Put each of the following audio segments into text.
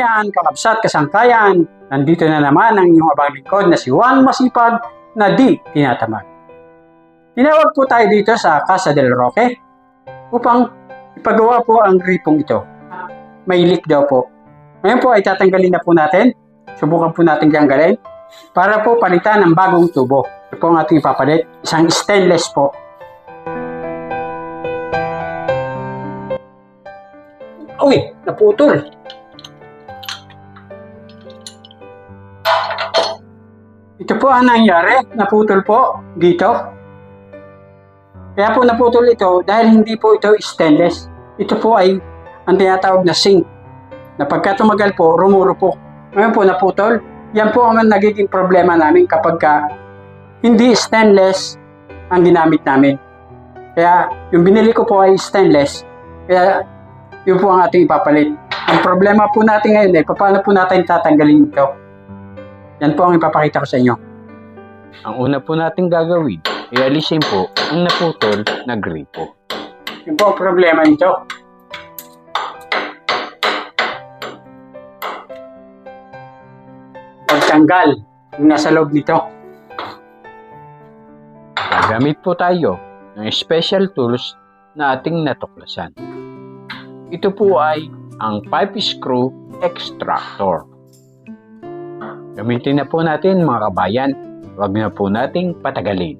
kabayan, kakabsat, kasangkayan, nandito na naman ang inyong abang lingkod na si Juan Masipag na di tinatamad. Tinawag po tayo dito sa Casa del Roque upang ipagawa po ang gripong ito. May leak daw po. Ngayon po ay tatanggalin na po natin. Subukan po natin tanggalin para po palitan ng bagong tubo. Ito po ang ating ipapalit. Isang stainless po. Uy, naputol. Ito po ang nangyari. Naputol po dito. Kaya po naputol ito dahil hindi po ito stainless. Ito po ay ang tinatawag na zinc. Na pagka tumagal po, rumuro po. Ngayon po naputol. Yan po ang nagiging problema namin kapag ka hindi stainless ang ginamit namin. Kaya yung binili ko po ay stainless. Kaya yun po ang ating ipapalit. Ang problema po natin ngayon ay paano po natin tatanggalin ito. Yan po ang ipapakita ko sa inyo. Ang una po natin gagawin, ialisin po ang naputol na gripo. Yun po ang problema nito. Pagtanggal yung nasa loob nito. Gagamit po tayo ng special tools na ating natuklasan. Ito po ay ang pipe screw extractor. Gamitin na po natin mga kabayan. Huwag na po nating patagalin.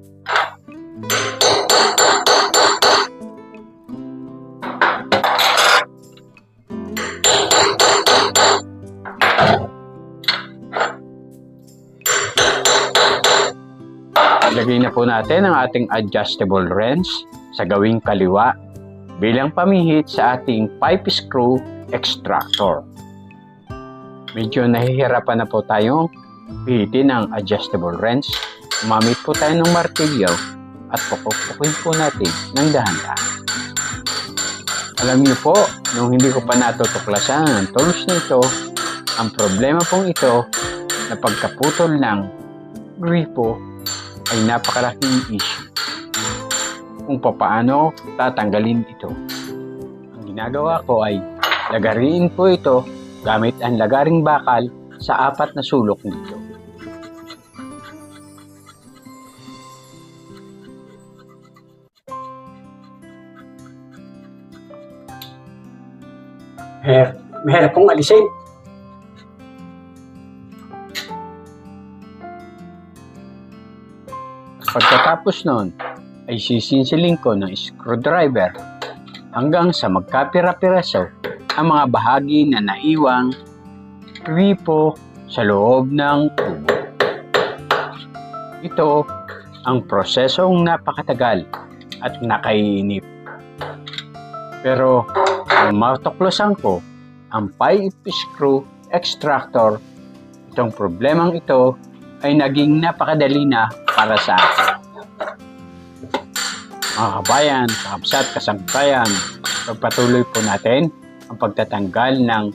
Lagay na po natin ang ating adjustable wrench sa gawing kaliwa bilang pamihit sa ating pipe screw extractor. Medyo nahihirapan na po tayong pihitin ang adjustable wrench. Umamit po tayo ng martilyo at pupukpukin po natin ng dahan-dahan. Alam niyo po, nung hindi ko pa natutuklasan ang tools na ito, ang problema pong ito na pagkaputol ng gripo ay napakalaking issue kung papaano tatanggalin ito. Ang ginagawa ko ay lagariin po ito gamit ang lagaring bakal sa apat na sulok nito. Mer meron pong alisin. Pagkatapos noon ay sisinsiling ko ng screwdriver hanggang sa magkapira-piraso ang mga bahagi na naiwang gripo sa loob ng tubo. Ito ang prosesong napakatagal at nakaiinip. Pero kung matuklasan ko ang pipe screw extractor, itong problemang ito ay naging napakadali na para sa akin. Mga kabayan, kakabsat, kasangkayan, pagpatuloy po natin ang pagtatanggal ng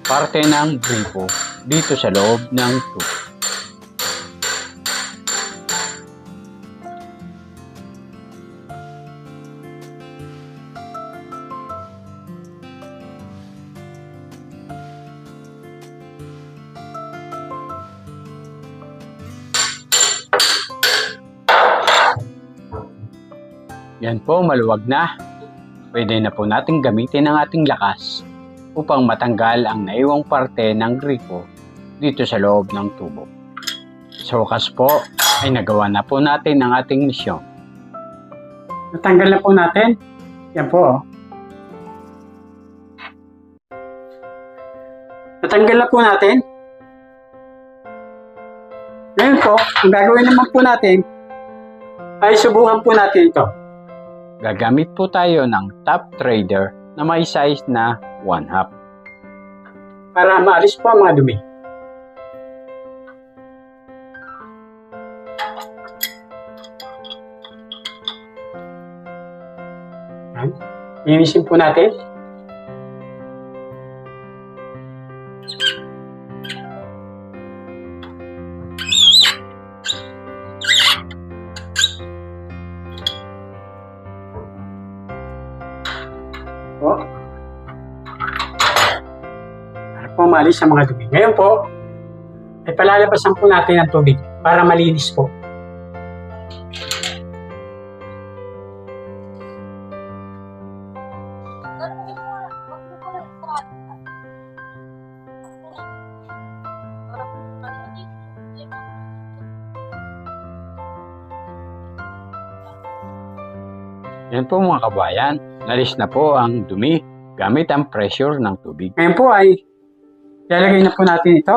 parte ng gripo dito sa loob ng tubo. Yan po, maluwag na. Pwede na po natin gamitin ang ating lakas upang matanggal ang naiwang parte ng gripo dito sa loob ng tubo. Sa wakas po, ay nagawa na po natin ang ating misyon. Natanggal na po natin. Yan po. Oh. Natanggal na po natin. Ngayon po, ang gagawin naman po natin ay subukan po natin ito. Gagamit po tayo ng top trader na may size na 1 half. para maalis po ang mga dumi. Linisin po natin. Po. Para po malis sa mga dumi. Ngayon po, ay palalabasan po natin ang tubig para malinis po. Yan po mga kabayan, nalis na po ang dumi gamit ang pressure ng tubig. Ngayon po ay lalagay na po natin ito.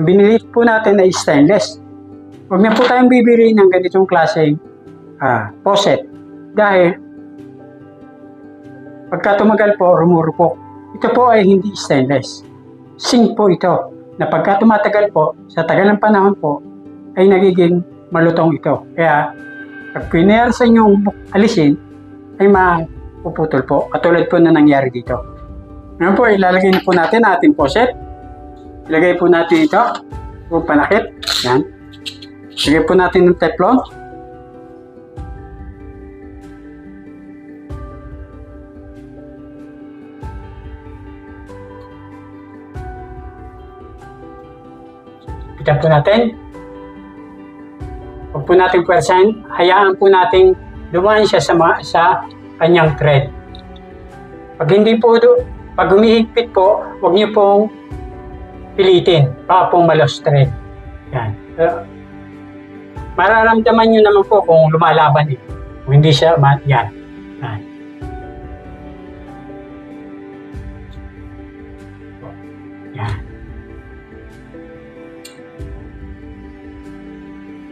Ang binili po natin ay stainless. Huwag na po tayong bibili ng ganitong klaseng ah, faucet dahil pagka tumagal po, rumurupok. Ito po ay hindi stainless. Zinc po ito na pagka tumatagal po, sa tagal ng panahon po, ay nagiging malutong ito. Kaya pag pinayar sa inyong alisin, ay mapuputol po. Katulad po na nangyari dito. Ngayon po, ilalagay na po natin ating faucet. Ilagay po natin ito. O panakit. Yan. Ilagay po natin ng teflon. Pitan po natin. Huwag po natin pwersahin. Hayaan po natin dumaan siya sa, ma- sa kanyang thread. Pag hindi po, pag humihigpit po, huwag niyo pong pilitin. Baka pong malos thread. Yan. Pero, mararamdaman niyo naman po kung lumalaban eh. Kung hindi siya, ma- yan. Yan. Yan.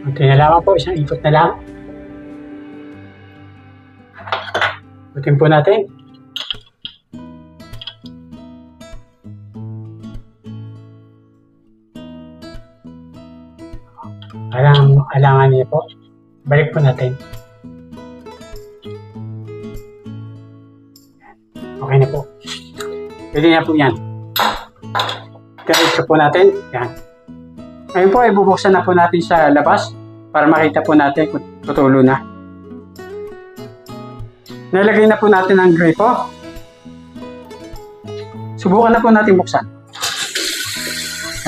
Kunti na lamang po, isang ikot na lang. Ikutin po natin. Alangan niya po. Balik po natin. Okay na po. Pwede na po yan. Diretso po natin. Yan. Ngayon po ay bubuksan na po natin sa labas para makita po natin kung tutulo na. Nilagay na po natin ang gripo. Subukan na po natin buksan.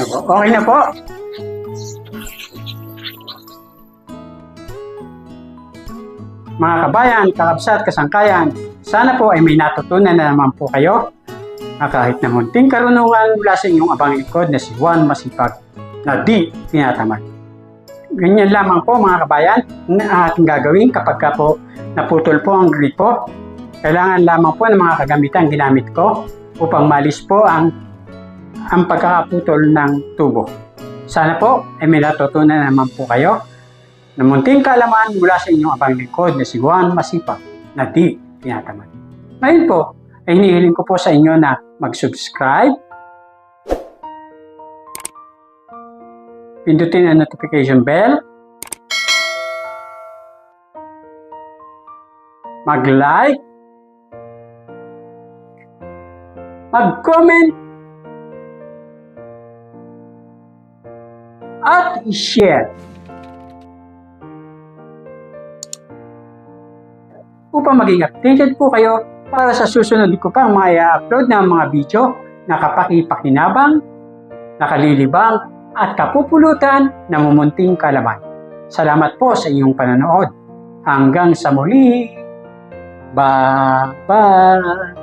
Okay na po. Mga kabayan, kalabsat, kasangkayan, sana po ay may natutunan na naman po kayo na kahit na munting karunungan mula sa inyong abang likod na si Juan Masipag na di tinatamad. Ganyan lamang po mga kabayan na ating gagawin kapag ka po naputol po ang gripo. Kailangan lamang po ng mga kagamitan ginamit ko upang malis po ang ang pagkakaputol ng tubo. Sana po ay may natutunan naman po kayo na munting kalaman mula sa inyong abang likod na si Juan Masipag na di tinatamad. Ngayon po, ay hinihiling ko po sa inyo na mag-subscribe, pindutin ang notification bell, mag-like, mag-comment, at i-share upang maging updated po kayo para sa susunod ko pang mga upload na mga video na kapaki-pakinabang, nakalilibang, at kapupulutan ng mumunting kalaman. Salamat po sa iyong panonood. Hanggang sa muli. Bye-bye!